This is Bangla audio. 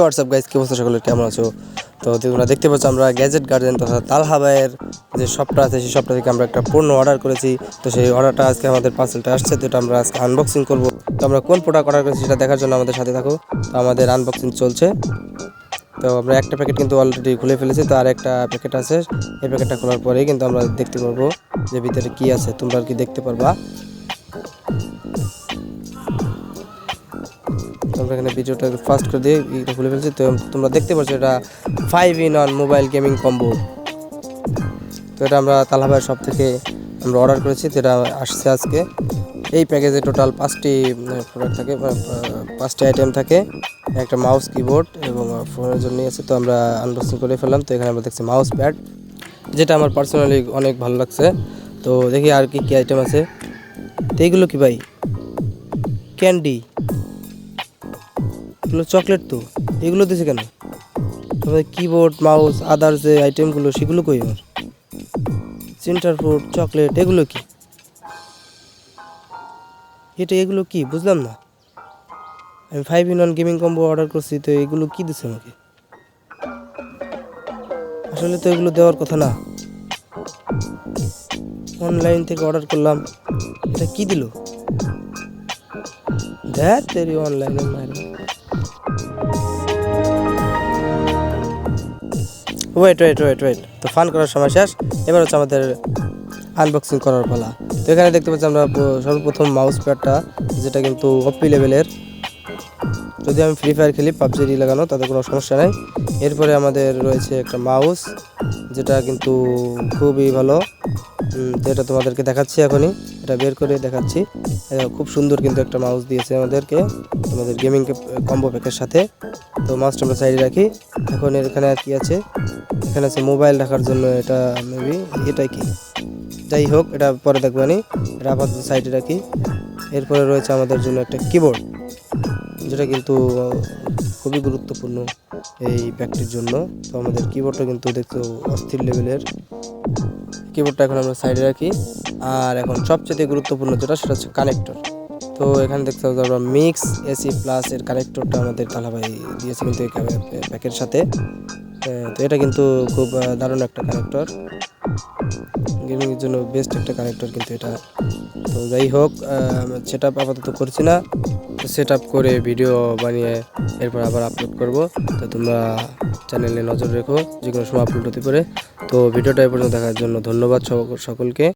হোয়াটসঅ্যাপ গাইজ কি অবস্থা সকলের কেমন আছো? তো তোমরা দেখতে পাচ্ছ আমরা গ্যাজেট গার্ডেন তথা তালহাবাইয়ের যে শপটা আছে, সেই শপটা থেকে আমরা একটা পণ্য অর্ডার করেছি। তো সেই অর্ডারটা আজকে আমাদের পার্সেলটা আসছে, তো এটা আমরা আজকে আনবক্সিং করব। তো আমরা কোন প্রোডাক্ট অর্ডার করেছি সেটা দেখার জন্য আমাদের সাথে থাকো। তো আমাদের আনবক্সিং চলছে। তো আমরা একটা প্যাকেট কিন্তু অলরেডি খুলে ফেলেছি, তো আর একটা প্যাকেট আছে। এই প্যাকেটটা খোলার পরেই কিন্তু আমরা দেখতে পারব যে ভিতরে কী আছে, তোমরা আর কি দেখতে পারবা। আমরা এখানে ভিডিওটা ফাস্ট করে দিয়ে এটা খুলে ফেলছি। তো তোমরা দেখতে পাচ্ছ এটা five in one mobile gaming combo তো এটা আমরা তালাভাইয়ের সব থেকে আমরা অর্ডার করেছি, তো এটা আসছে আজকে। এই প্যাকেজে টোটাল পাঁচটি প্রোডাক্ট থাকে পাঁচটি আইটেম থাকে। একটা মাউস কিবোর্ড এবং ফোনের জন্য আছে তো আমরা আনবক্সিং করে ফেললাম। তো এখানে আমরা দেখছি মাউস প্যাড যেটা আমার পার্সোনালি অনেক ভালো লাগছে। তো দেখি আর কি, কী আইটেম আছে। তো এইগুলো কি ভাই? ক্যান্ডি এগুলো চকলেট তো। এগুলো দিছে কেন? আমাদের কিবোর্ড মাউস আদার যে আইটেমগুলো সেগুলো কই আমার সেন্টার ফুড চকলেট এগুলো কি? এটা এগুলো কি? বুঝলাম না। আমি five in one gaming combo order করছি, তো এগুলো কি দিছে আমাকে? আসলে তো এগুলো দেওয়ার কথা না। অনলাইন থেকে অর্ডার করলাম। এটা কি দিল? দেখ তেরি অনলাইনে মায়ের ওয়েট ওয়েট ওয়েট ওয়েট তো ফান করার সময় শেষ। এবার হচ্ছে আমাদের আনবক্সিং করার পালা। তো এখানে দেখতে পাচ্ছি আমরা সর্বপ্রথম মাউস প্যাডটা যেটা কিন্তু অপি লেভেলের যদি আমি ফ্রি ফায়ার খেলি, পাবজি লাগানো, তাতে কোনো সমস্যা নেই। এরপরে আমাদের রয়েছে একটা মাউস যেটা কিন্তু খুবই ভালো। তো এটা তোমাদেরকে দেখাচ্ছি এখনই। এটা বের করে দেখাচ্ছি। খুব সুন্দর কিন্তু একটা মাউস দিয়েছে আমাদেরকে আমাদের গেমিং কম্বো প্যাকের সাথে। তো মাউসটা আমরা সাইডে রাখি। এখন এখানে আর কি আছে? এখানে আছে মোবাইল রাখার জন্য এটা মেবি এটাই কি? যাই হোক, এটা পরে দেখবানি এটা আপাতত সাইডে রাখি এরপরে রয়েছে আমাদের জন্য একটা কিবোর্ড যেটা কিন্তু খুবই গুরুত্বপূর্ণ এই প্যাকটির জন্য। তো আমাদের কিবোর্ডটা কিন্তু দেখতে অস্থির লেভেলের কিবোর্ডটা এখন আমরা সাইডে রাখি। আর এখন সবচেয়ে গুরুত্বপূর্ণ যেটা, সেটা হচ্ছে কানেক্টর তো এখানে দেখতে পাচ্ছি আমরা মিক্স এসি প্লাস এর কানেক্টরটা আমাদের তালাভাই দিয়েছে কিন্তু এই প্যাকের সাথে। তো এটা কিন্তু খুব দারুণ একটা কানেক্টর গেমিংয়ের জন্য বেস্ট একটা কানেক্টর কিন্তু এটা। তো যাই হোক সেট আপ আপাতত করছি না। সেট আপ করে ভিডিও বানিয়ে এরপর আবার আপলোড করব। তো তোমরা চ্যানেলে নজর রেখো যে কোনো সময় আপলোড হতে পারে। তো ভিডিওটা এ পর্যন্ত দেখার জন্য ধন্যবাদ সক- সকলকে।